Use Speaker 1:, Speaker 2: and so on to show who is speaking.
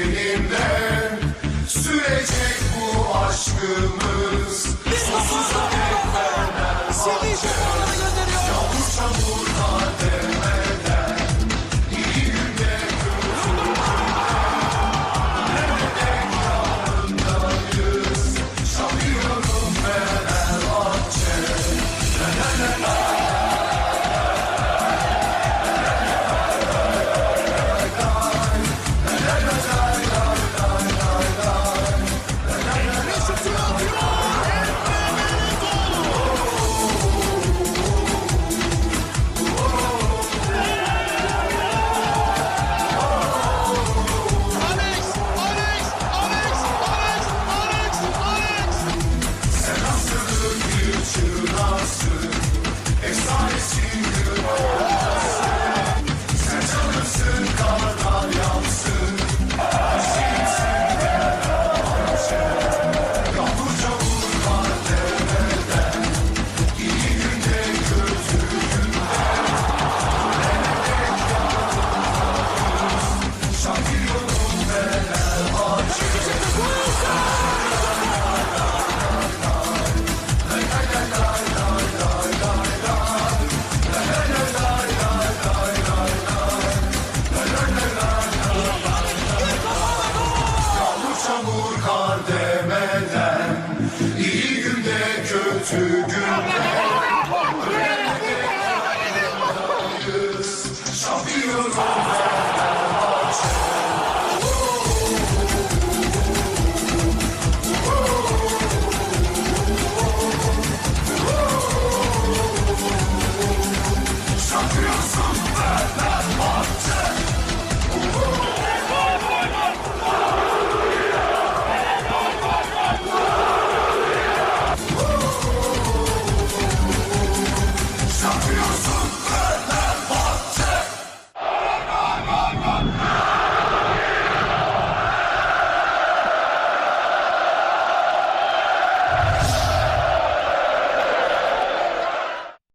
Speaker 1: benimle Sürecek bu aşkımız. Biz nasılsa evlenmez İyi günde kötü günde Şampiyonlar.